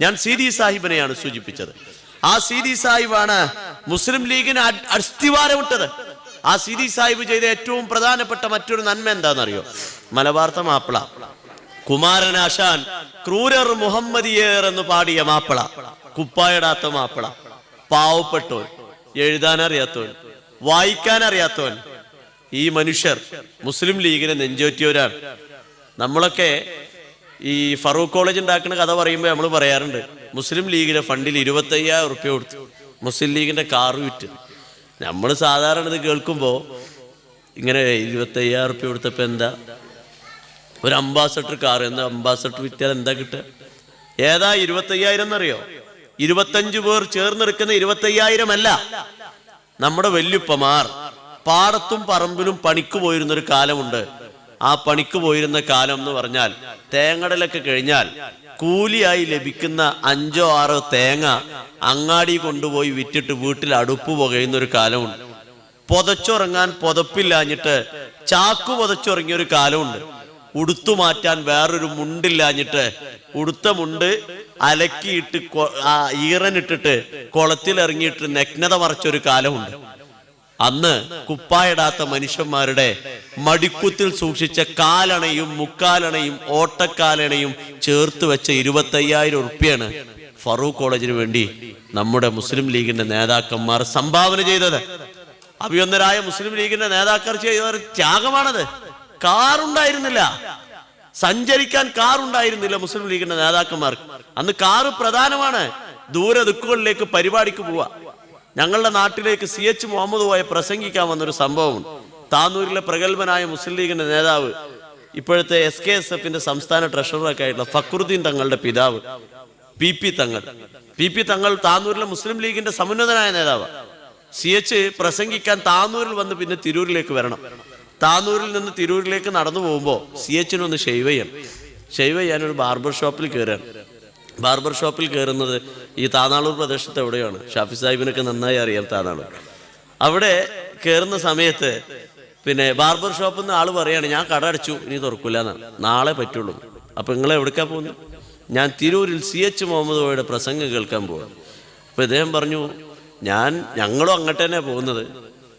ഞാൻ സീതി സാഹിബിനെയാണ് സൂചിപ്പിച്ചത്. ആ സീതി സാഹിബാണ് മുസ്ലിം ലീഗിന് അസ്ഥിവാരമിട്ടത് ആ സീതി സാഹിബ് ചെയ്ത ഏറ്റവും പ്രധാനപ്പെട്ട മറ്റൊരു നന്മ എന്താണെന്നറിയോ? മലബാർത്ത മാപ്പിള. കുമാരനാശാൻ ക്രൂരർ മുഹമ്മദിയേർ എന്ന് പാടിയ മാപ്പിള. കുപ്പായിടാത്ത മാപ്പിള. പാവപ്പെട്ടോൻ എഴുതാൻ അറിയാത്തവൻ വായിക്കാൻ അറിയാത്തവൻ ഈ മനുഷ്യർ മുസ്ലിം ലീഗിനെ നെഞ്ചോറ്റിയവരാണ് നമ്മളൊക്കെ ഈ ഫറൂഖ് കോളേജ് ഉണ്ടാക്കുന്ന കഥ പറയുമ്പോൾ നമ്മൾ പറയാറുണ്ട് മുസ്ലിം ലീഗിന്റെ ഫണ്ടിൽ ഇരുപത്തയ്യായിരം ഉറുപ്പ്യ കൊടുത്തു. മുസ്ലിം ലീഗിന്റെ കാറ് വിറ്റ്. നമ്മൾ സാധാരണ ഇത് കേൾക്കുമ്പോൾ ഇങ്ങനെ ഇരുപത്തയ്യായിരം ഉറുപ്പ്യ കൊടുത്തപ്പോൾ എന്താ? ഒരു അംബാസഡർ കാർ എന്ന അംബാസഡർ വിറ്റാൽ എന്താ കിട്ടുക? ഏതാ ഇരുപത്തയ്യായിരം എന്നറിയോ? ഇരുപത്തഞ്ചു പേർ ചേർന്നെടുക്കുന്ന ഇരുപത്തയ്യായിരം അല്ല. നമ്മുടെ വല്യുപ്പമാർ പാടത്തും പറമ്പിലും പണിക്ക് പോയിരുന്നൊരു കാലമുണ്ട്. ആ പണിക്ക് പോയിരുന്ന കാലം എന്ന് പറഞ്ഞാൽ തേങ്ങടലൊക്കെ കഴിഞ്ഞാൽ കൂലിയായി ലഭിക്കുന്ന അഞ്ചോ ആറോ തേങ്ങ അങ്ങാടി കൊണ്ടുപോയി വിറ്റിട്ട് വീട്ടിൽ അടുപ്പ് പുകയുന്ന ഒരു കാലമുണ്ട്. പുതച്ചുറങ്ങാൻ പുതപ്പില്ലാഞ്ഞിട്ട് ചാക്കു പുതച്ചുറങ്ങിയ ഒരു കാലമുണ്ട്. ഉടുത്തു മാറ്റാൻ വേറൊരു മുണ്ടില്ലാഞ്ഞിട്ട് ഉടുത്ത മുണ്ട് അലക്കിയിട്ട് ഈറനിട്ടിട്ട് കുളത്തിൽ ഇറങ്ങിയിട്ട് നഗ്നത മറച്ചൊരു കാലമുണ്ട്. അന്ന് കുപ്പായിടാത്ത മനുഷ്യന്മാരുടെ മടിക്കുത്തിൽ സൂക്ഷിച്ച കാലണയും മുക്കാലണയും ഓട്ടക്കാലണയും ചേർത്ത് വെച്ച ഇരുപത്തയ്യായിരം ഉറുപ്പ്യാണ് ഫറൂഖ് കോളേജിന് വേണ്ടി നമ്മുടെ മുസ്ലിം ലീഗിന്റെ നേതാക്കന്മാർ സംഭാവന ചെയ്തത്. അഭിയൊന്നരായ മുസ്ലിം ലീഗിന്റെ നേതാക്കൾ ചെയ്ത ത്യാഗമാണത്. കാറുണ്ടായിരുന്നില്ല സഞ്ചരിക്കാൻ കാറുണ്ടായിരുന്നില്ല മുസ്ലിം ലീഗിന്റെ നേതാക്കന്മാർക്ക്. അന്ന് കാറ് പ്രധാനമാണ്. ദൂരദിക്കുകളിലേക്ക് പരിപാടിക്ക് പോവാ ഞങ്ങളുടെ നാട്ടിലേക്ക് സി എച്ച് മുഹമ്മദ് പോയ പ്രസംഗിക്കാൻ വന്നൊരു സംഭവമുണ്ട്. താനൂരിലെ പ്രഗത്ഭനായ മുസ്ലിം ലീഗിന്റെ നേതാവ് ഇപ്പോഴത്തെ എസ് കെ എസ് എഫിന്റെ സംസ്ഥാന ട്രഷററൊക്കെ ആയിട്ടുള്ള ഫക്രുദ്ദീൻ തങ്ങളുടെ പിതാവ് P P Thangal. P P Thangal താനൂരിലെ മുസ്ലിം ലീഗിന്റെ സമുന്നതനായ നേതാവ്. സി എച്ച് പ്രസംഗിക്കാൻ താനൂരിൽ വന്ന് പിന്നെ തിരൂരിലേക്ക് വരണം. താനൂരിൽ നിന്ന് തിരൂരിലേക്ക് നടന്നു പോകുമ്പോൾ സി എച്ചിനൊന്ന് ഷെയ്വ് ചെയ്യണം. ഷെയ്വ് ചെയ്യാൻ ഒരു ബാർബർ ഷോപ്പിൽ കയറാണ് ബാർബർ ഷോപ്പിൽ കയറുന്നത് ഈ താനാളൂർ പ്രദേശത്ത് എവിടെയാണ്? ഷാഫി സാഹിബിനൊക്കെ നന്നായി അറിയാം താനാളൂർ. അവിടെ കയറുന്ന സമയത്ത് പിന്നെ ബാർബർ ഷോപ്പിൽ നിന്ന് ആൾ പറയാണ് ഞാൻ കട അടച്ചു ഇനി തുറക്കൂല എന്നാണ്. നാളെ പറ്റുള്ളൂ. അപ്പൊ നിങ്ങൾ എവിടേക്കാ പോകുന്നത് ഞാൻ തിരൂരിൽ സി എച്ച് മുഹമ്മദ് കോയുടെ പ്രസംഗം കേൾക്കാൻ പോവാണ് അപ്പൊ ഇദ്ദേഹം പറഞ്ഞു ഞാൻ ഞങ്ങളും അങ്ങോട്ട് തന്നെ പോകുന്നത്.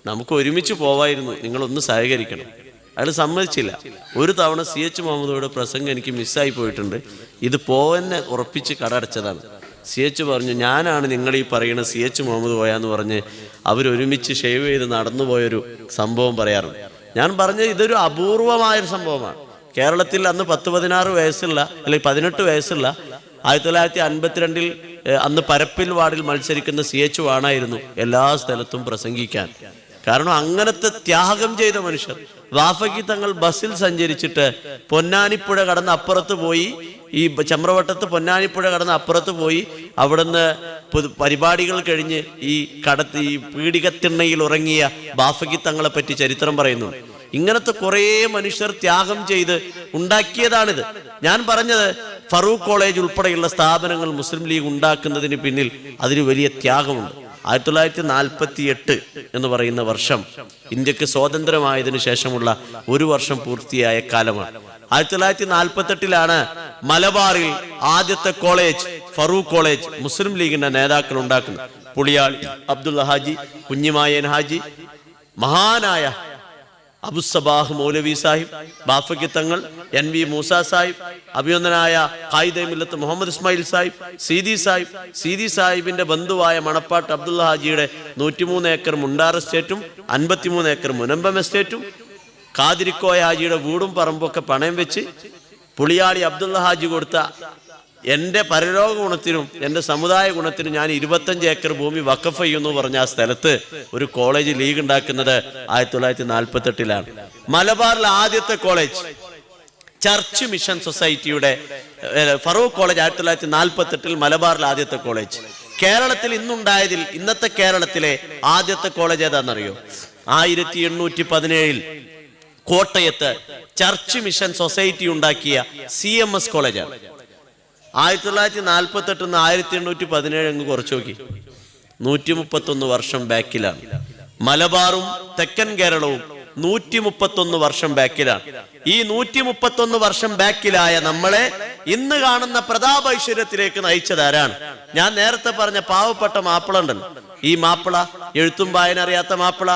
നമുക്ക് ഒരുമിച്ച് പോവായിരുന്നു. നിങ്ങളൊന്ന് സഹകരിക്കണം. അയാൾ സമ്മതിച്ചില്ല. ഒരു തവണ സി എച്ച് മുഹമ്മദോട് പ്രസംഗം എനിക്ക് മിസ്സായി പോയിട്ടുണ്ട്. ഇത് പോവന്നെ ഉറപ്പിച്ച് കടടച്ചതാണ് സി എച്ച് പറഞ്ഞു ഞാനാണ് നിങ്ങൾ ഈ പറയുന്ന സി എച്ച് മുഹമ്മദ് പോയാന്ന് പറഞ്ഞ് അവരൊരുമിച്ച് ഷേവ് ചെയ്ത് നടന്നുപോയൊരു സംഭവം പറയാറുണ്ട് ഞാൻ പറഞ്ഞത് ഇതൊരു അപൂർവമായൊരു സംഭവമാണ്. കേരളത്തിൽ അന്ന് പത്ത് പതിനാറ് വയസ്സുള്ള അല്ലെങ്കിൽ പതിനെട്ട് വയസ്സുള്ള ആയിരത്തി തൊള്ളായിരത്തി അൻപത്തിരണ്ടിൽ അന്ന് പരപ്പിൽ വാർഡിൽ മത്സരിക്കുന്ന സി എച്ച് വാണായിരുന്നു എല്ലാ സ്ഥലത്തും പ്രസംഗിക്കാൻ. കാരണം അങ്ങനത്തെ ത്യാഗം ചെയ്ത മനുഷ്യർ. വാഫക്കി തങ്ങൾ ബസ്സിൽ സഞ്ചരിച്ചിട്ട് പൊന്നാനിപ്പുഴ കടന്ന് അപ്പുറത്ത് പോയി ഈ ചമ്രവട്ടത്ത് പൊന്നാനിപ്പുഴ കടന്ന് അപ്പുറത്ത് പോയി അവിടുന്ന് പരിപാടികൾ കഴിഞ്ഞ് ഈ കടത്ത് ഈ പീഡികത്തിണ്ണയിൽ ഉറങ്ങിയ ബാഫക്കി തങ്ങളെ പറ്റി ചരിത്രം പറയുന്നു. ഇങ്ങനത്തെ കുറേ മനുഷ്യർ ത്യാഗം ചെയ്ത് ഉണ്ടാക്കിയതാണിത്. ഞാൻ പറഞ്ഞത് ഫറൂഖ് കോളേജ് ഉൾപ്പെടെയുള്ള സ്ഥാപനങ്ങൾ മുസ്ലിം ലീഗ് ഉണ്ടാക്കുന്നതിന് പിന്നിൽ അതിന് വലിയ ത്യാഗമുണ്ട്. ആയിരത്തി തൊള്ളായിരത്തി നാൽപ്പത്തി എട്ട് എന്ന് പറയുന്ന വർഷം ഇന്ത്യയ്ക്ക് സ്വാതന്ത്ര്യമായതിനു ശേഷമുള്ള ഒരു വർഷം പൂർത്തിയായ കാലമാണ്. ആയിരത്തി തൊള്ളായിരത്തി നാൽപ്പത്തി എട്ടിലാണ് മലബാറിൽ ആദ്യത്തെ കോളേജ് ഫറൂഖ് കോളേജ് മുസ്ലിം ലീഗിന്റെ നേതാക്കൾ ഉണ്ടാക്കുന്നത്. പുളിയാളി അബ്ദുൽ ഹാജി കുഞ്ഞിമായൻ ഹാജി മഹാനായ അബുസബാഹ് മൗലവി സാഹിബ് ബാഫക്കി തങ്ങൾ എൻ വി മൂസ സാഹിബ് അഭിനന്ദനായ ഖായിദെ മില്ലത്ത് മുഹമ്മദ് ഇസ്മായിൽ സാഹിബ് സീതി സാഹിബ് സീതി സാഹിബിന്റെ ബന്ധുവായ മണപ്പാട്ട് അബ്ദുള്ള ഹാജിയുടെ നൂറ്റിമൂന്ന് ഏക്കർ മുണ്ടാർ എസ്റ്റേറ്റും അൻപത്തിമൂന്ന് ഏക്കർ മുനമ്പം എസ്റ്റേറ്റും കാതിരിക്കോയ ഹാജിയുടെ വീടും പറമ്പൊക്കെ പണയം വെച്ച് പുളിയാളി അബ്ദുള്ള ഹാജി കൊടുത്ത എന്റെ പരലോക ഗുണത്തിനും എന്റെ സമുദായ ഗുണത്തിനും ഞാൻ ഇരുപത്തഞ്ച് ഏക്കർ ഭൂമി വക്കഫ് ചെയ്യുന്നു പറഞ്ഞ ആ സ്ഥലത്ത് ഒരു കോളേജ് ലീഗ് ഉണ്ടാക്കുന്നത് ആയിരത്തി തൊള്ളായിരത്തി നാൽപ്പത്തി എട്ടിലാണ് മലബാറിലെ ആദ്യത്തെ കോളേജ് ചർച്ച് മിഷൻ സൊസൈറ്റിയുടെ ഫറൂഖ് കോളേജ് ആയിരത്തി തൊള്ളായിരത്തി നാൽപ്പത്തി എട്ടിൽ മലബാറിലെ ആദ്യത്തെ കോളേജ്. കേരളത്തിൽ ഇന്നുണ്ടായതിൽ ഇന്നത്തെ കേരളത്തിലെ ആദ്യത്തെ കോളേജ് ഏതാണെന്നറിയോ? ആയിരത്തി എണ്ണൂറ്റി പതിനേഴിൽ കോട്ടയത്ത് ചർച്ച് മിഷൻ സൊസൈറ്റി ഉണ്ടാക്കിയ സി എം എസ് കോളേജാണ്. ആയിരത്തി തൊള്ളായിരത്തി നാൽപ്പത്തി എട്ട് നിന്ന് ആയിരത്തി എണ്ണൂറ്റി പതിനേഴ് അങ്ങ് കുറച്ച് നോക്കി. നൂറ്റി മുപ്പത്തൊന്ന് വർഷം ബാക്കിലാണ്. മലബാറും തെക്കൻ കേരളവും നൂറ്റി മുപ്പത്തൊന്ന് വർഷം ബാക്കിലാണ്. ഈ നൂറ്റി മുപ്പത്തൊന്ന് വർഷം ബാക്കിലായ നമ്മളെ ഇന്ന് കാണുന്ന പ്രതാപ ഐശ്വര്യത്തിലേക്ക് നയിച്ചതാരാണ് ഞാൻ നേരത്തെ പറഞ്ഞ പാവപ്പെട്ട മാപ്പിള ഉണ്ടല്ലോ. ഈ മാപ്പിള എഴുത്തും വായന അറിയാത്ത മാപ്പിള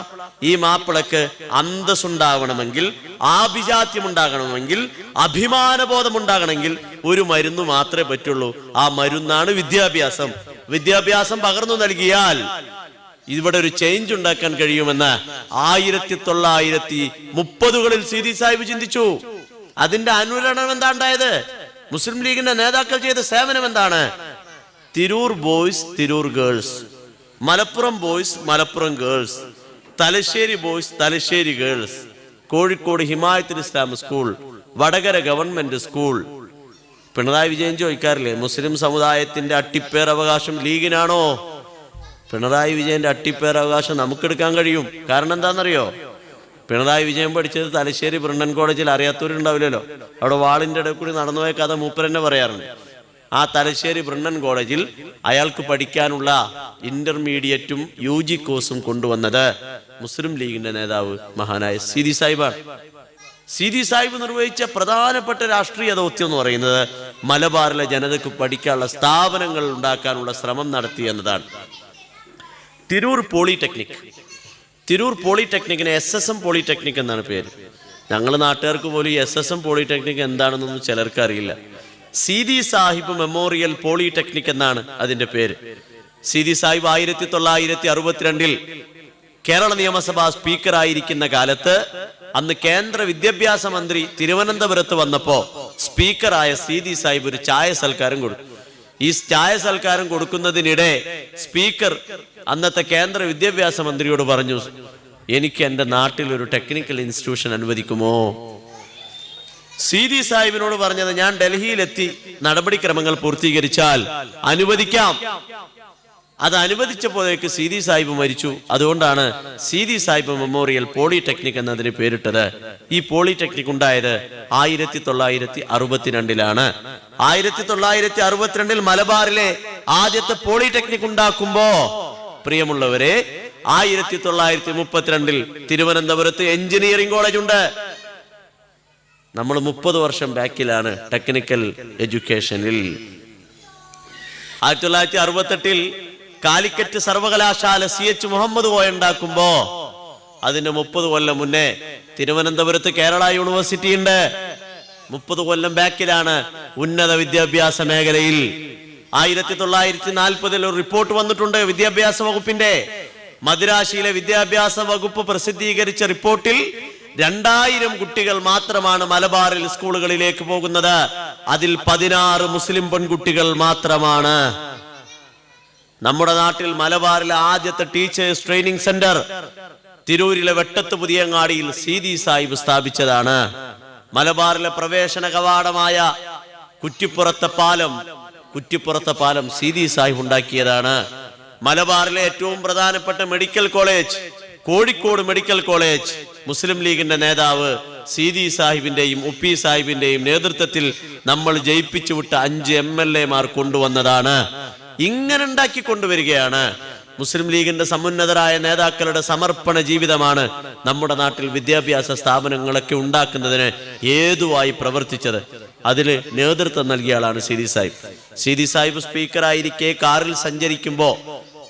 ഈ മാപ്പിളക്ക് അന്തസ്സുണ്ടാവണമെങ്കിൽ ആഭിജാത്യം ഉണ്ടാകണമെങ്കിൽ അഭിമാനബോധം ഉണ്ടാകണമെങ്കിൽ ഒരു മരുന്ന് മാത്രമേ പറ്റുള്ളൂ. ആ മരുന്നാണ് വിദ്യാഭ്യാസം. വിദ്യാഭ്യാസം പകർന്നു നൽകിയാൽ ഇവിടെ ഒരു ചേഞ്ച് ഉണ്ടാക്കാൻ കഴിയുമെന്ന് ആയിരത്തി തൊള്ളായിരത്തി മുപ്പതുകളിൽ സീതി സാഹിബ് ചിന്തിച്ചു. അതിന്റെ അനുരണനം എന്താ ഉണ്ടായത് മുസ്ലിം ലീഗിന്റെ നേതാക്കൾ ചെയ്ത സേവനം എന്താണ്? Tirur boys Tirur girls. Malappuram boys Malappuram girls. Thalassery boys Thalassery girls. Kozhikode Himayathul Islam school Vadakara government school. Pinarayi Vijayan ചോദിക്കാറില്ലേ മുസ്ലിം സമുദായത്തിന്റെ അട്ടിപ്പേർ അവകാശം ലീഗിനാണോ? പിണറായി വിജയന്റെ അട്ടിപ്പേർ അവകാശം നമുക്കെടുക്കാൻ കഴിയും. കാരണം എന്താണെന്നറിയോ? പിണറായി വിജയൻ പഠിച്ചത് തലശ്ശേരി ബ്രണ്ണൻ കോളേജിൽ അറിയാത്തവരുണ്ടാവില്ലല്ലോ. അവിടെ വാളിന്റെ ഇടയിൽ കൂടി നടന്നുപോയ കഥ മൂപ്പരെന്നെ പറയാറുണ്ട്. ആ തലശ്ശേരി ബ്രണ്ണൻ കോളേജിൽ അയാൾക്ക് പഠിക്കാനുള്ള ഇന്റർമീഡിയറ്റും യു ജി കോഴ്സും കൊണ്ടുവന്നത് മുസ്ലിം ലീഗിന്റെ നേതാവ് മഹാനായ സിദി സാഹിബാണ്. സിദി സാഹിബ് നിർവഹിച്ച പ്രധാനപ്പെട്ട രാഷ്ട്രീയ ദൗത്യം എന്ന് പറയുന്നത് മലബാറിലെ ജനതയ്ക്ക് പഠിക്കാനുള്ള സ്ഥാപനങ്ങൾ ഉണ്ടാക്കാനുള്ള ശ്രമം നടത്തി എന്നതാണ്. തിരൂർ പോളിടെക്നിക്. തിരൂർ പോളിടെക്നിക്കിന് എസ് എസ് എം പോളിടെക്നിക് എന്നാണ് പേര്. ഞങ്ങൾ നാട്ടുകാർക്ക് പോലും എസ് എസ് എം പോളിടെക്നിക് എന്താണെന്നൊന്നും ചിലർക്ക് അറിയില്ല സീതി സാഹിബ് മെമ്മോറിയൽ പോളിടെക്നിക് എന്നാണ് അതിന്റെ പേര്. സീതി സാഹിബ് ആയിരത്തി തൊള്ളായിരത്തി അറുപത്തിരണ്ടിൽ കേരള നിയമസഭാ സ്പീക്കറായിരിക്കുന്ന കാലത്ത് അന്ന് കേന്ദ്ര വിദ്യാഭ്യാസ മന്ത്രി തിരുവനന്തപുരത്ത് വന്നപ്പോ സ്പീക്കറായ സീതി സാഹിബ് ഒരു ചായ സൽക്കാരം കൊടുത്തു. ഈ ചായ സൽക്കാരം കൊടുക്കുന്നതിനിടെ സ്പീക്കർ അന്നത്തെ കേന്ദ്ര വിദ്യാഭ്യാസ മന്ത്രിയോട് പറഞ്ഞു എനിക്ക് എന്റെ നാട്ടിൽ ഒരു ടെക്നിക്കൽ ഇൻസ്റ്റിറ്റ്യൂഷൻ അനുവദിക്കുമോ? സീതി സാഹിബിനോട് പറഞ്ഞത് ഞാൻ ഡൽഹിയിലെത്തി നടപടിക്രമങ്ങൾ പൂർത്തീകരിച്ചാൽ അനുവദിക്കാം. അത് അനുവദിച്ചപ്പോഴേക്ക് സീതി സാഹിബ് മരിച്ചു. അതുകൊണ്ടാണ് സീതി സാഹിബ് മെമ്മോറിയൽ പോളിടെക്നിക് എന്നതിന് പേരിട്ടത്. ഈ പോളിടെക്നിക് ഉണ്ടായത് ആയിരത്തി തൊള്ളായിരത്തി അറുപത്തിരണ്ടിലാണ് ആയിരത്തി തൊള്ളായിരത്തി അറുപത്തിരണ്ടിൽ മലബാറിലെ ആദ്യത്തെ പോളിടെക്നിക് ഉണ്ടാക്കുമ്പോ പ്രിയമുള്ളവരെ ആയിരത്തി തൊള്ളായിരത്തി മുപ്പത്തിരണ്ടിൽ തിരുവനന്തപുരത്ത് എഞ്ചിനീയറിംഗ് കോളേജ് ഉണ്ട്. നമ്മൾ മുപ്പത് വർഷം ബാക്കിലാണ് ടെക്നിക്കൽ എഡ്യൂക്കേഷനിൽ. ആയിരത്തി തൊള്ളായിരത്തി അറുപത്തെട്ടിൽ കാലിക്കറ്റ് സർവകലാശാല സി എച്ച് മുഹമ്മദ് കോയ ഉണ്ടാക്കുമ്പോ അതിന്റെ മുപ്പത് കൊല്ലം മുന്നേ തിരുവനന്തപുരത്ത് കേരള യൂണിവേഴ്സിറ്റി ഉണ്ട്. മുപ്പത് കൊല്ലം ബാക്കിലാണ് ഉന്നത വിദ്യാഭ്യാസ മേഖലയിൽ. ആയിരത്തി തൊള്ളായിരത്തി നാൽപ്പതിൽ ഒരു റിപ്പോർട്ട് വന്നിട്ടുണ്ട് വിദ്യാഭ്യാസ വകുപ്പിന്റെ. മദിരാശിയിലെ വിദ്യാഭ്യാസ വകുപ്പ് പ്രസിദ്ധീകരിച്ച റിപ്പോർട്ടിൽ രണ്ടായിരം കുട്ടികൾ മാത്രമാണ് മലബാറിൽ സ്കൂളുകളിലേക്ക് പോകുന്നത്. അതിൽ പതിനാറ് മുസ്ലിം പെൺകുട്ടികൾ മാത്രമാണ്. നമ്മുടെ നാട്ടിൽ മലബാറിലെ ആദ്യത്തെ ടീച്ചേഴ്സ് ട്രെയിനിങ് സെന്റർ തിരൂരിലെ വെട്ടത്ത് പുതിയങ്ങാടിയിൽ സീതി സാഹിബ് സ്ഥാപിച്ചതാണ്. മലബാറിലെ പ്രവേശന കവാടമായ കുറ്റിപ്പുറത്തെ പാലം കുറ്റിപ്പുറത്തെ പാലം സീതി സാഹിബ് ഉണ്ടാക്കിയതാണ്. മലബാറിലെ ഏറ്റവും പ്രധാനപ്പെട്ട medical college Kozhikode medical college മുസ്ലിം ലീഗിന്റെ നേതാവ് സീതി സാഹിബിന്റെയും ഉപ്പി സാഹിബിന്റെയും നേതൃത്വത്തിൽ നമ്മൾ ജയിപ്പിച്ചു വിട്ട അഞ്ച് എം എൽ എമാർ കൊണ്ടുവന്നതാണ്. ഇങ്ങനെ ഉണ്ടാക്കി കൊണ്ടുവരികയാണ്. മുസ്ലിം ലീഗിന്റെ സമുന്നതരായ നേതാക്കളുടെ സമർപ്പണ ജീവിതമാണ് നമ്മുടെ നാട്ടിൽ വിദ്യാഭ്യാസ സ്ഥാപനങ്ങളൊക്കെ ഉണ്ടാക്കുന്നതിന് ഏതുവായി പ്രവർത്തിച്ചത്. അതിന് നേതൃത്വം നൽകിയ ആളാണ് സിദി സാഹിബ്. സിദി സാഹിബ് സ്പീക്കറായിരിക്കെ കാറിൽ സഞ്ചരിക്കുമ്പോ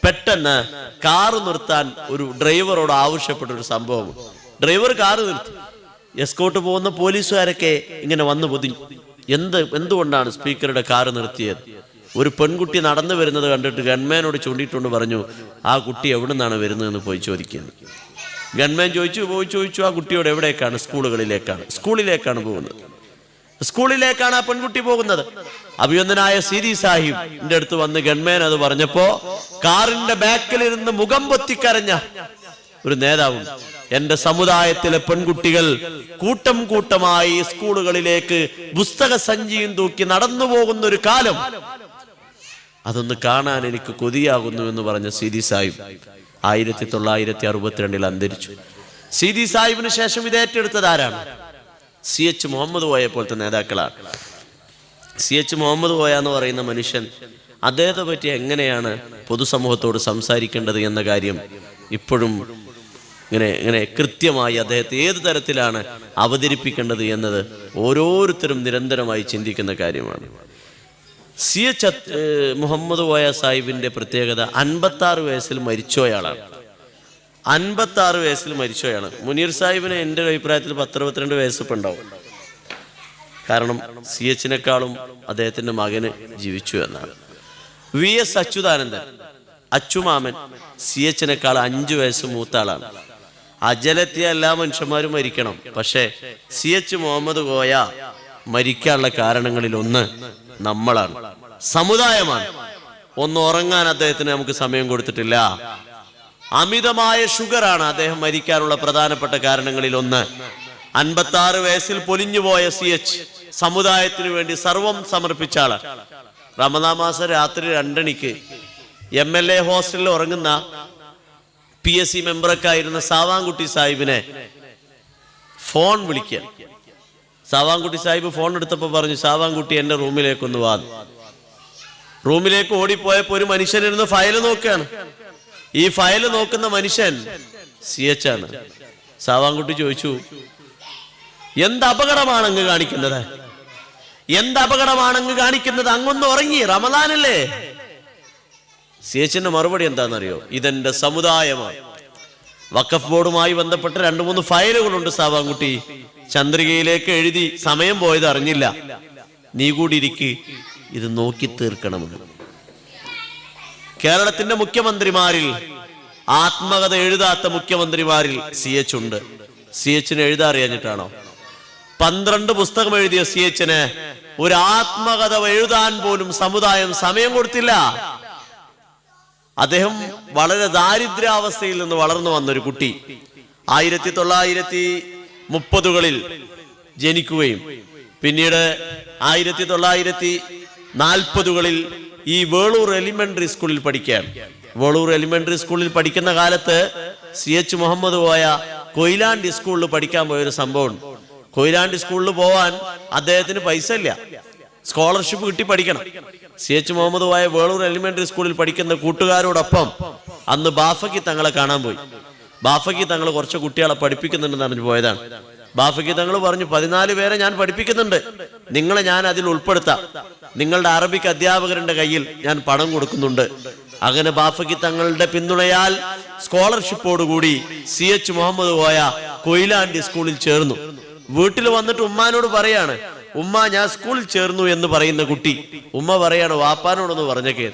പെട്ടെന്ന് കാറ് നിർത്താൻ ഒരു ഡ്രൈവറോട് ആവശ്യപ്പെട്ട ഒരു സംഭവം ഡ്രൈവർ കാറ് നിർത്തി. എസ്കോട്ട് പോകുന്ന പോലീസുകാരൊക്കെ ഇങ്ങനെ വന്നു പൊതിഞ്ഞു. എന്ത് എന്തുകൊണ്ടാണ് സ്പീക്കറുടെ കാറ് നിർത്തിയത്? ഒരു പെൺകുട്ടി നടന്നു വരുന്നത് കണ്ടിട്ട് ഗൺമാനോട് ചൂണ്ടിയിട്ടുണ്ട് പറഞ്ഞു ആ കുട്ടി എവിടെ നിന്നാണ് വരുന്നതെന്ന് പോയി ചോദിക്കുന്നു ഗൺമാൻ ചോദിച്ചു പോയി ചോദിച്ചു ആ കുട്ടിയോട് എവിടേക്കാണ്? സ്കൂളുകളിലേക്കാണ്. സ്കൂളിലേക്കാണ് പോകുന്നത്. സ്കൂളിലേക്കാണ് ആ പെൺകുട്ടി പോകുന്നത്. അഭിനന്ദനായ സിരി സാഹിബിന്റെ അടുത്ത് വന്ന് ഗൺമാൻ അത് പറഞ്ഞപ്പോ കാറിന്റെ ബാക്കിലിരുന്ന് മുഖം പൊത്തിക്കരഞ്ഞ ഒരു നേതാവുണ്ട്. എന്റെ സമുദായത്തിലെ പെൺകുട്ടികൾ കൂട്ടം കൂട്ടമായി സ്കൂളുകളിലേക്ക് പുസ്തക സഞ്ചിയും തൂക്കി നടന്നു പോകുന്ന ഒരു കാലം. അതൊന്ന് കാണാൻ എനിക്ക് കൊതിയാകുന്നു എന്ന് പറഞ്ഞ സിദി സാഹിബ് ആയിരത്തി തൊള്ളായിരത്തി അറുപത്തിരണ്ടിൽ അന്തരിച്ചു. സിദി സാഹിബിന് ശേഷം ഇത് ഏറ്റെടുത്തത് ആരാണ്? സി എച്ച് മുഹമ്മദ് കോയെ പോലത്തെ നേതാക്കളാണ്. സി എച്ച് മുഹമ്മദ് കോയ എന്ന് പറയുന്ന മനുഷ്യൻ അദ്ദേഹത്തെ പറ്റി എങ്ങനെയാണ് പൊതുസമൂഹത്തോട് സംസാരിക്കേണ്ടത് എന്ന കാര്യം ഇപ്പോഴും ഇങ്ങനെ ഇങ്ങനെ കൃത്യമായി അദ്ദേഹത്തെ ഏത് തരത്തിലാണ് അവതരിപ്പിക്കേണ്ടത് എന്നത് ഓരോരുത്തരും നിരന്തരമായി ചിന്തിക്കുന്ന കാര്യമാണ്. സി എച്ച് മുഹമ്മദ് കോയ സാഹിബിന്റെ പ്രത്യേകത അൻപത്തി ആറ് വയസ്സിൽ മരിച്ചോയാളാണ്. അൻപത്തി ആറ് വയസ്സിൽ മരിച്ചോയാണ്. മുനീർ സാഹിബിന് എന്റെ അഭിപ്രായത്തിൽ പത്തറുപത്തിരണ്ട് വയസ്സ് ഉണ്ടാവും കാരണം സി എച്ചിനേക്കാളും അദ്ദേഹത്തിന്റെ മകന് ജീവിച്ചു എന്നാണ്. വി എസ് അച്യുതാനന്ദൻ അച്ചുമാമൻ സി എച്ചിനേക്കാൾ അഞ്ചു വയസ്സ് മൂത്ത ആളാണ് അജലെത്തിയ എല്ലാ മനുഷ്യന്മാരും മരിക്കണം. പക്ഷേ സി എച്ച് മുഹമ്മദ് കോയ മരിക്കാനുള്ള കാരണങ്ങളിൽ ഒന്ന് നമ്മളാണ്. സമുദായമാണ്. ഒന്ന് ഉറങ്ങാൻ അദ്ദേഹത്തിന് നമുക്ക് സമയം കൊടുത്തിട്ടില്ല. അമിതമായ ഷുഗറാണ് അദ്ദേഹം മരിക്കാനുള്ള പ്രധാനപ്പെട്ട കാരണങ്ങളിൽ ഒന്ന്. അൻപത്തി ആറ് വയസ്സിൽ പൊലിഞ്ഞുപോയ സി എച്ച് സമുദായത്തിന് വേണ്ടി സർവം സമർപ്പിച്ച ആൾ. റമദാ മാസം രാത്രി രണ്ടണിക്ക് എം എൽ എ ഹോസ്റ്റലിൽ ഉറങ്ങുന്ന പി എസ് സി മെമ്പറൊക്കെ ആയിരുന്ന സാവാൻകുട്ടി സാഹിബിനെ ഫോൺ വിളിക്കുക സാവാൻകുട്ടി സാഹിബ് ഫോൺ എടുത്തപ്പോൾ പറഞ്ഞു സാവാൻകുട്ടി എന്റെ റൂമിലേക്കൊന്ന് വാ. റൂമിലേക്ക് ഓടിപ്പോയപ്പോ ഒരു മനുഷ്യൻ മനുഷ്യനിരുന്ന് ഫയൽ നോക്കുകയാണ്. ഈ ഫയൽ നോക്കുന്ന മനുഷ്യൻ സി എച്ച് ആണ്. സാവാൻകുട്ടി ചോദിച്ചു എന്ത് അപകടമാണ് അങ്ങ് കാണിക്കുന്നത്? എന്ത് അപകടമാണ് അങ്ങ് കാണിക്കുന്നത്? അങ്ങൊന്ന് ഉറങ്ങി റമദാനല്ലേ? സി എച്ചിന്റെ മറുപടി എന്താണെന്നറിയോ? ഇതെന്റെ സമുദായമാണ്. വഖഫ് ബോർഡുമായി ബന്ധപ്പെട്ട രണ്ട് മൂന്ന് ഫയലുകളുണ്ട് സാവാൻകുട്ടി ചന്ദ്രികയിലേക്ക് എഴുതി സമയം പോയത് അറിഞ്ഞില്ല. നീ കൂടി ഇരിക്ക്. ഇത് നോക്കി തീർക്കണമെന്ന്. കേരളത്തിന്റെ മുഖ്യമന്ത്രിമാരിൽ ആത്മകഥ എഴുതാത്ത മുഖ്യമന്ത്രിമാരിൽ സി എച്ച് ഉണ്ട്. സി എച്ചിന് എഴുതാറിയഞ്ഞിട്ടാണോ പന്ത്രണ്ട് പുസ്തകം എഴുതിയ സി എച്ചിന് ഒരു ആത്മകഥ എഴുതാൻ പോലും സമുദായം സമയം കൊടുത്തില്ല. അദ്ദേഹം വളരെ ദാരിദ്ര്യാവസ്ഥയിൽ നിന്ന് വളർന്നു വന്നൊരു കുട്ടി. ആയിരത്തി തൊള്ളായിരത്തി മുപ്പതുകളിൽ ജനിക്കുകയും പിന്നീട് ആയിരത്തി തൊള്ളായിരത്തി നാൽപ്പതുകളിൽ ഈ വേളൂർ എലിമെന്ററി സ്കൂളിൽ പഠിക്കുകയാണ് വേളൂർ എലിമെന്ററി സ്കൂളിൽ പഠിക്കുന്ന കാലത്ത് സി എച്ച് മുഹമ്മദ് പോയ കൊയിലാണ്ടി സ്കൂളിൽ പഠിക്കാൻ പോയൊരു സംഭവം. കൊയിലാണ്ടി സ്കൂളിൽ പോവാൻ അദ്ദേഹത്തിന് പൈസ ഇല്ല. സ്കോളർഷിപ്പ് കിട്ടി പഠിക്കണം. സി എച്ച് മുഹമ്മദ് വായ വേളൂർ എലിമെന്ററി സ്കൂളിൽ പഠിക്കുന്ന കൂട്ടുകാരോടൊപ്പം അന്ന് ബാഫയ്ക്ക് തങ്ങളെ കാണാൻ പോയി. ബാഫയ്ക്ക് തങ്ങൾ കുറച്ച് കുട്ടികളെ പഠിപ്പിക്കുന്നുണ്ടെന്ന് അറിഞ്ഞു പോയതാണ്. ബാഫയ്ക്ക് തങ്ങൾ പറഞ്ഞു പതിനാല് പേരെ ഞാൻ പഠിപ്പിക്കുന്നുണ്ട്. നിങ്ങളെ ഞാൻ അതിൽ ഉൾപ്പെടുത്താം. നിങ്ങളുടെ അറബിക് അധ്യാപകരുടെ കയ്യിൽ ഞാൻ പണം കൊടുക്കുന്നുണ്ട്. അങ്ങനെ ബാഫയ്ക്ക് തങ്ങളുടെ പിന്തുണയാൽ സ്കോളർഷിപ്പോടുകൂടി സി എച്ച് മുഹമ്മദ് പോയ കൊയിലാണ്ടി സ്കൂളിൽ ചേർന്നു. വീട്ടിൽ വന്നിട്ട് ഉമ്മാനോട് പറയാണ് ഉമ്മ ഞാൻ സ്കൂളിൽ ചേർന്നു എന്ന് പറയുന്ന കുട്ടി. ഉമ്മ പറയാണ് വാപ്പാനോടൊന്ന് പറഞ്ഞൊക്കെ.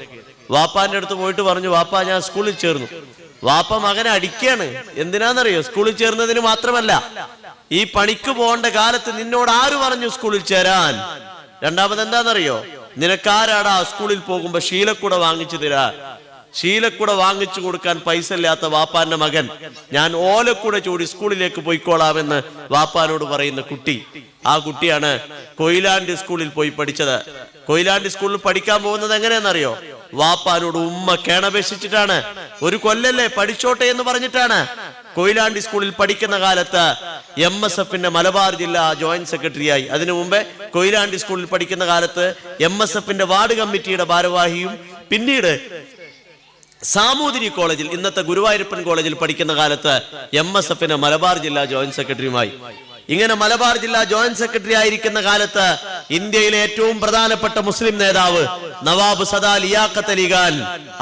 വാപ്പാന്റെ അടുത്ത് പോയിട്ട് പറഞ്ഞു വാപ്പ ഞാൻ സ്കൂളിൽ ചേർന്നു. വാപ്പ മകനെ അടിക്കാണ്. എന്തിനാന്നറിയോ? സ്കൂളിൽ ചേർന്നതിന് മാത്രമല്ല ഈ പണിക്ക് പോകേണ്ട കാലത്ത് നിന്നോട് ആര് പറഞ്ഞു സ്കൂളിൽ ചേരാൻ? രണ്ടാമത് എന്താണെന്നറിയോ നിനക്കാരാടാ സ്കൂളിൽ പോകുമ്പോ ശീലക്കുട വാങ്ങിച്ചു തരാ ശീലക്കുട വാങ്ങിച്ചു കൊടുക്കാൻ പൈസ ഇല്ലാത്ത വാപ്പാന്റെ മകൻ. ഞാൻ ഓലക്കൂടെ ചൂടി സ്കൂളിലേക്ക് പോയിക്കോളാമെന്ന് വാപ്പാനോട് പറയുന്ന കുട്ടി. ആ കുട്ടിയാണ് കൊയിലാണ്ടി സ്കൂളിൽ പോയി പഠിച്ചത്. കൊയിലാണ്ടി സ്കൂളിൽ പഠിക്കാൻ പോകുന്നത് എങ്ങനെയാണെന്നറിയോ? വാപ്പാനോട് ഉമ്മ കേണപേക്ഷിച്ചിട്ടാണ്. ഒരു കൊല്ലല്ലേ പഠിച്ചോട്ടെ എന്ന് പറഞ്ഞിട്ടാണ്. കൊയിലാണ്ടി സ്കൂളിൽ പഠിക്കുന്ന കാലത്ത് എം എസ് എഫിന്റെ മലബാർ ജില്ലാ ജോയിന്റ് സെക്രട്ടറിയായി. അതിനു മുമ്പേ കൊയിലാണ്ടി സ്കൂളിൽ പഠിക്കുന്ന കാലത്ത് എം എസ് എഫിന്റെ വാർഡ് കമ്മിറ്റിയുടെ ഭാരവാഹിയും പിന്നീട് സാമൂതിരി കോളേജിൽ ഇന്നത്തെ ഗുരുവായൂരപ്പൻ കോളേജിൽ പഠിക്കുന്ന കാലത്ത് എം എസ് എഫിന് മലബാർ ജില്ലാ ജോയിന്റ് സെക്രട്ടറിയുമായി. ഇങ്ങനെ മലബാർ ജില്ലാ ജോയിന്റ് സെക്രട്ടറി ആയിരിക്കുന്ന കാലത്ത് ഇന്ത്യയിലെ ഏറ്റവും പ്രധാനപ്പെട്ട മുസ്ലിം നേതാവ് നവാബ് സദാ ലിയാഖത്ത് അലിഖാൻ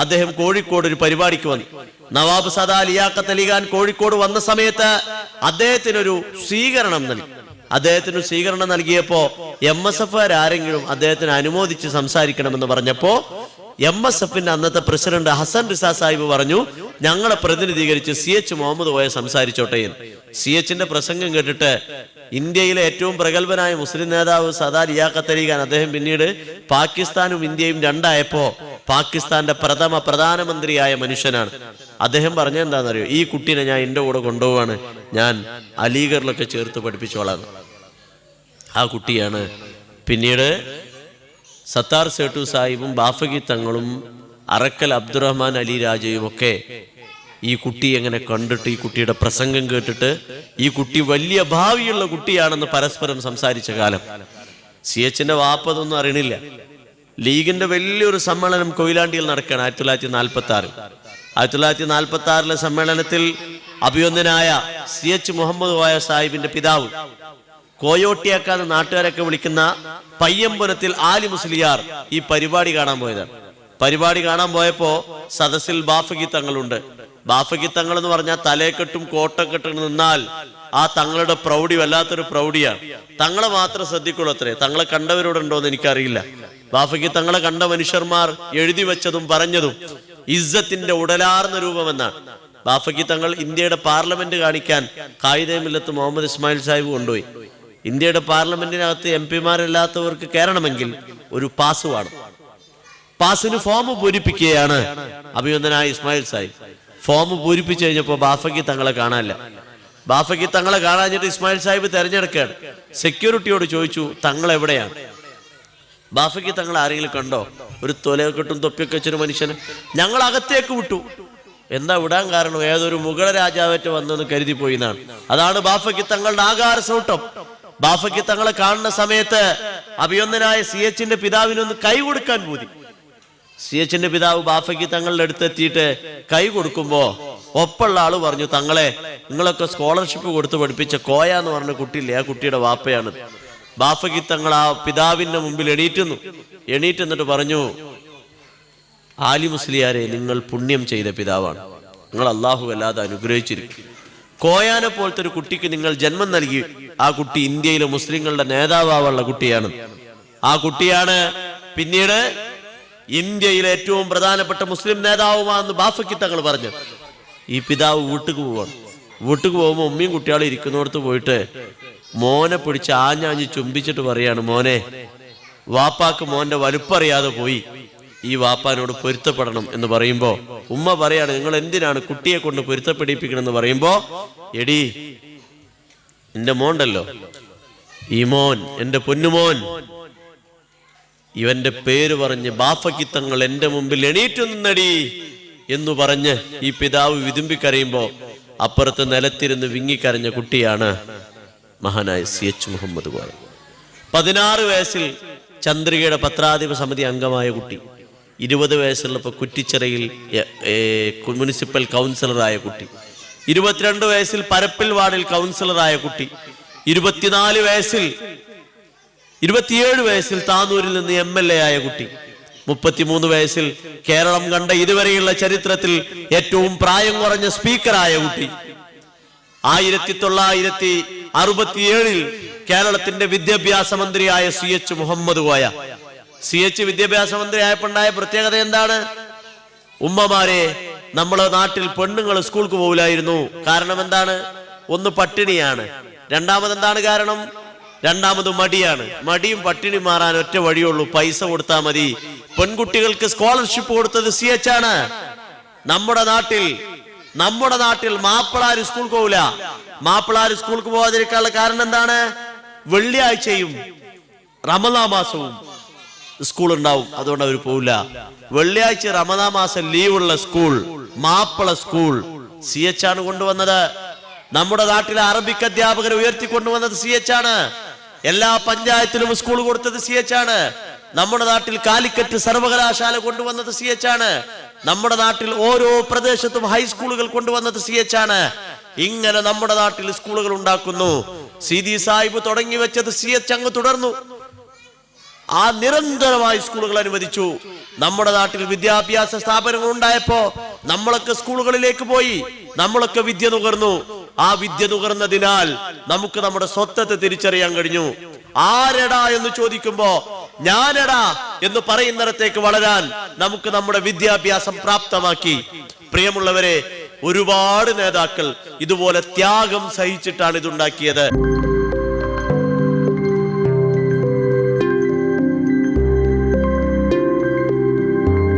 അദ്ദേഹം കോഴിക്കോട് ഒരു പരിപാടിക്ക് വന്നു. നവാബ് സദാ ലിയാഖത്ത് അലിഖാൻ കോഴിക്കോട് വന്ന സമയത്ത് അദ്ദേഹത്തിനൊരു സ്വീകരണം നൽകി. അദ്ദേഹത്തിന് സ്വീകരണം നൽകിയപ്പോ എം എസ് എഫ് ആരെങ്കിലും അദ്ദേഹത്തിന് അനുമോദിച്ച് സംസാരിക്കണമെന്ന് പറഞ്ഞപ്പോ എം എസ് എഫിന്റെ അന്നത്തെ പ്രസിഡന്റ് ഹസൻ റിസാ സാഹിബ് പറഞ്ഞു ഞങ്ങളെ പ്രതിനിധീകരിച്ച് സി എച്ച് മുഹമ്മദ് പോയ സംസാരിച്ചോട്ടെ സി എച്ചിന്റെ പ്രസംഗം കേട്ടിട്ട് ഇന്ത്യയിലെ ഏറ്റവും പ്രഗത്ഭനായ മുസ്ലിം നേതാവ് സദാ ലിയാഖത്ത് അദ്ദേഹം പിന്നീട് പാകിസ്ഥാനും ഇന്ത്യയും രണ്ടായപ്പോ പാകിസ്ഥാന്റെ പ്രഥമ പ്രധാനമന്ത്രിയായ മനുഷ്യനാണ്. അദ്ദേഹം പറഞ്ഞ എന്താണെന്നറിയോ? ഈ കുട്ടീനെ ഞാൻ എന്റെ കൂടെ കൊണ്ടുപോവാണ്. ഞാൻ അലീഗറിലൊക്കെ ചേർത്ത് പഠിപ്പിച്ചോളാം. ആ കുട്ടിയാണ് പിന്നീട് സത്താർ സേട്ടു സാഹിബും ബാഫകി തങ്ങളും അറക്കൽ അബ്ദുറഹ്മാൻ അലി രാജയും ഒക്കെ ഈ കുട്ടി എങ്ങനെ കണ്ടിട്ട് ഈ കുട്ടിയുടെ പ്രസംഗം കേട്ടിട്ട് ഈ കുട്ടി വലിയ ഭാവിയുള്ള കുട്ടിയാണെന്ന് പരസ്പരം സംസാരിച്ച കാലം. സി എച്ചിന്റെ വാപ്പതൊന്നും അറിയണില്ല. ലീഗിന്റെ വലിയൊരു സമ്മേളനം കൊയിലാണ്ടിയിൽ നടക്കുകയാണ് ആയിരത്തി തൊള്ളായിരത്തി നാൽപ്പത്തി ആറ് ആയിരത്തി തൊള്ളായിരത്തി നാൽപ്പത്തി ആറിലെ സമ്മേളനത്തിൽ അഭിയൊന്നനായ സി എച്ച് മുഹമ്മദ് വായ സാഹിബിന്റെ പിതാവ് കോയോട്ടിയാക്കാന്ന് നാട്ടുകാരൊക്കെ വിളിക്കുന്ന പയ്യമ്പുരത്തിൽ ആലി മുസ്ലിയാർ ഈ പരിപാടി കാണാൻ പോയതാണ് പരിപാടി കാണാൻ പോയപ്പോ സദസ്സിൽ ബാഫകി തങ്ങളുണ്ട്. ബാഫകി തങ്ങൾ എന്ന് പറഞ്ഞാൽ തലേക്കെട്ടും കോട്ടക്കെട്ടും നിന്നാൽ ആ തങ്ങളുടെ പ്രൗഢി വല്ലാത്തൊരു പ്രൗഢിയാണ് തങ്ങളെ മാത്രം ശ്രദ്ധിക്കുള്ളൂ അത്രേ. തങ്ങളെ കണ്ടവരോടുണ്ടോ എന്ന് എനിക്കറിയില്ല. ബാഫയ്ക്ക് തങ്ങളെ കണ്ട മനുഷ്യന്മാർ എഴുതി വെച്ചതും പറഞ്ഞതും ഇസ്സത്തിന്റെ ഉടലാർന്ന രൂപമെന്നാണ് ബാഫയ്ക്ക് തങ്ങൾ ഇന്ത്യയുടെ പാർലമെന്റ് കാണിക്കാൻ കായികമില്ലത്ത് മുഹമ്മദ് ഇസ്മായിൽ സാഹിബ് കൊണ്ടുപോയി. ഇന്ത്യയുടെ പാർലമെന്റിനകത്ത് എം പിമാരില്ലാത്തവർക്ക് കയറണമെങ്കിൽ ഒരു പാസ് വേണം. പാസിന് ഫോം പൂരിപ്പിക്കുകയാണ് അഭിനന്ദനായ ഇസ്മായിൽ സാഹിബ് ഫോം പൂരിപ്പിച്ചു കഴിഞ്ഞപ്പോൾ ബാഫയ്ക്ക് തങ്ങളെ കാണാനില്ല. ബാഫയ്ക്ക് തങ്ങളെ കാണാഞ്ഞിട്ട് ഇസ്മായിൽ സാഹിബ് തെരഞ്ഞെടുക്കുകയാണ്. സെക്യൂരിറ്റിയോട് ചോദിച്ചു തങ്ങൾ എവിടെയാണ് ബാഫയ്ക്ക് തങ്ങൾ ആരെങ്കിലും കണ്ടോ? ഒരു തൊലക്കെട്ടും തൊപ്പിയൊക്കെ വെച്ചൊരു മനുഷ്യന്. ഞങ്ങൾ അകത്തേക്ക് വിട്ടു. എന്താ വിടാൻ കാരണം? ഏതൊരു മുഗള രാജാവേറ്റ് വന്നെന്ന് കരുതി പോയി എന്നാണ്. അതാണ് ബാഫയ്ക്ക് തങ്ങളുടെ ആകാര സൗട്ടം ബാഫയ്ക്ക് തങ്ങളെ കാണുന്ന സമയത്ത് അഭിയൊന്നനായ സി എച്ചിന്റെ പിതാവിനൊന്ന് കൈ കൊടുക്കാൻ പോതി. സി എച്ചിന്റെ പിതാവ് ബാഫയ്ക്ക് തങ്ങളുടെ അടുത്തെത്തിയിട്ട് കൈ കൊടുക്കുമ്പോ ഒപ്പുള്ള ആൾ പറഞ്ഞു തങ്ങളെ നിങ്ങളൊക്കെ സ്കോളർഷിപ്പ് കൊടുത്ത് പഠിപ്പിച്ച കോയ എന്ന് പറഞ്ഞ കുട്ടിയില്ലേ ആ കുട്ടിയുടെ വാപ്പയാണ് ബാഫയ്ക്ക് തങ്ങൾ ആ പിതാവിന്റെ മുമ്പിൽ എണീറ്റുന്നു. എണീറ്റ് എന്നിട്ട് പറഞ്ഞു ആലി മുസ്ലിയാരെ നിങ്ങൾ പുണ്യം ചെയ്ത പിതാവാണ്. നിങ്ങൾ അള്ളാഹു അല്ലാതെ അനുഗ്രഹിച്ചിരിക്കും കോയാനെ പോലത്തെ ഒരു കുട്ടിക്ക് നിങ്ങൾ ജന്മം നൽകി ആ കുട്ടി ഇന്ത്യയിലെ മുസ്ലിങ്ങളുടെ നേതാവുള്ള കുട്ടിയാണ്. ആ കുട്ടിയാണ് പിന്നീട് ഇന്ത്യയിലെ ഏറ്റവും പ്രധാനപ്പെട്ട മുസ്ലിം നേതാവുമാണെന്ന് ബാഫക്കി തങ്ങൾ പറഞ്ഞു. ഈ പിതാവ് വീട്ടുക്ക് പോവാണ്. വീട്ടുക്ക് പോകുമ്പോൾ ഉമ്മയും കുട്ടികളും ഇരിക്കുന്നിടത്ത് പോയിട്ട് മോനെ പിടിച്ച് ആഞ്ഞാഞ്ഞ് ചുംബിച്ചിട്ട് പറയാണ് മോനെ വാപ്പാക്ക് മോന്റെ വലുപ്പറിയാതെ പോയി. ഈ വാപ്പാനോട് പൊരുത്തപ്പെടണം എന്ന് പറയുമ്പോ ഉമ്മ പറയാണ് നിങ്ങൾ എന്തിനാണ് കുട്ടിയെ കൊണ്ട് പൊരുത്തപ്പെടിപ്പിക്കണം എന്ന് പറയുമ്പോ എടി എന്റെ മോണ്ടല്ലോ. ഈ മോൻ എന്റെ പൊന്നുമോൻ ഇവന്റെ പേര് പറഞ്ഞ് ബാഫക്കിത്തങ്ങൾ എന്റെ മുമ്പിൽ എണീറ്റു നിന്നടി എന്ന് പറഞ്ഞ് ഈ പിതാവ് വിതുമ്പിക്കരയുമ്പോ അപ്പുറത്ത് നിലത്തിരുന്ന് വിങ്ങിക്കരഞ്ഞ കുട്ടിയാണ് മഹാനായ സി എച്ച് മുഹമ്മദ് കോയ പതിനാറ് വയസ്സിൽ ചന്ദ്രികയുടെ പത്രാധിപ സമിതി അംഗമായ കുട്ടി. ഇരുപത് വയസ്സുള്ളപ്പോൾ കുറ്റിച്ചിറയിൽ മുനിസിപ്പൽ കൗൺസിലറായ കുട്ടി. ഇരുപത്തിരണ്ട് വയസ്സിൽ പരപ്പിൽ വാർഡിൽ കൗൺസിലറായ കുട്ടി. ഇരുപത്തിനാല് വയസ്സിൽ ഇരുപത്തിയേഴ് വയസ്സിൽ താനൂരിൽ നിന്ന് എം എൽ എ ആയ കുട്ടി. മുപ്പത്തിമൂന്ന് വയസ്സിൽ കേരളം കണ്ട ഇതുവരെയുള്ള ചരിത്രത്തിൽ ഏറ്റവും പ്രായം കുറഞ്ഞ സ്പീക്കറായ കുട്ടി. ആയിരത്തി തൊള്ളായിരത്തി അറുപത്തിയേഴിൽ കേരളത്തിന്റെ വിദ്യാഭ്യാസ മന്ത്രിയായ C H Muhammad Koya. C H വിദ്യാഭ്യാസ മന്ത്രി ആയപ്പോണ്ടായ പ്രത്യേകത എന്താണ്? ഉമ്മമാരെ നമ്മളെ നാട്ടിൽ പെണ്ണുങ്ങൾ സ്കൂൾക്ക് പോകില്ലായിരുന്നു കാരണം എന്താണ്? ഒന്ന് പട്ടിണിയാണ്. രണ്ടാമത് എന്താണ് കാരണം? രണ്ടാമത് മടിയാണ്. മടിയും പട്ടിണി മാറാൻ ഒറ്റ വഴിയുള്ളൂ പൈസ കൊടുത്താൽ മതി. പെൺകുട്ടികൾക്ക് സ്കോളർഷിപ്പ് കൊടുത്തത് സി എച്ച് ആണ്. നമ്മുടെ നാട്ടിൽ നമ്മുടെ നാട്ടിൽ മാപ്പിളാർ സ്കൂൾ പോകില്ല മാപ്പിളാർ സ്കൂൾക്ക് പോകാതിരിക്കാനുള്ള കാരണം എന്താണ്? വെള്ളിയാഴ്ചയും റമദാ മാസവും സ്കൂൾ ഉണ്ടാവും അതുകൊണ്ട് അവർ പോവില്ല. വെള്ളിയാഴ്ച റമദാ മാസം ലീവുള്ള school Mappila school C H ആണ് കൊണ്ടുവന്നത്. നമ്മുടെ നാട്ടിലെ അറബിക് അധ്യാപകരെ ഉയർത്തിക്കൊണ്ടുവന്നത് സി എച്ച് ആണ്. എല്ലാ പഞ്ചായത്തിലും സ്കൂൾ കൊടുത്തത് സി എച്ച് ആണ്. നമ്മുടെ നാട്ടിൽ കാലിക്കറ്റ് സർവകലാശാല കൊണ്ടുവന്നത് സി എച്ച് ആണ്. നമ്മുടെ നാട്ടിൽ ഓരോ പ്രദേശത്തും ഹൈസ്കൂളുകൾ കൊണ്ടുവന്നത് സി എച്ച് ആണ്. ഇങ്ങനെ നമ്മുടെ നാട്ടിൽ സ്കൂളുകൾ ഉണ്ടാക്കുന്നു. സി സാഹിബ് തുടങ്ങി വെച്ചത് സി എച്ച് അങ്ങ് തുടർന്നു. ആ നിരന്തരമായി സ്കൂളുകൾ അനുവദിച്ചു. നമ്മുടെ നാട്ടിൽ വിദ്യാഭ്യാസ സ്ഥാപനങ്ങൾ ഉണ്ടായപ്പോ നമ്മളൊക്കെ സ്കൂളുകളിലേക്ക് പോയി. നമ്മളൊക്കെ വിദ്യ നുകർന്നു. ആ വിദ്യ നുകർന്നതിനാൽ നമുക്ക് നമ്മുടെ സ്വത്വത്തെ തിരിച്ചറിയാൻ കഴിഞ്ഞു. ആരെടാ എന്ന് ചോദിക്കുമ്പോ ഞാനെടാ എന്ന് പറയുന്നിടത്തേക്ക് വളരാൻ നമുക്ക് നമ്മുടെ വിദ്യാഭ്യാസം പ്രാപ്തമാക്കി. പ്രിയമുള്ളവരെ ഒരുപാട് നേതാക്കൾ ഇതുപോലെ ത്യാഗം സഹിച്ചിട്ടാണ് ഇതുണ്ടാക്കിയത്.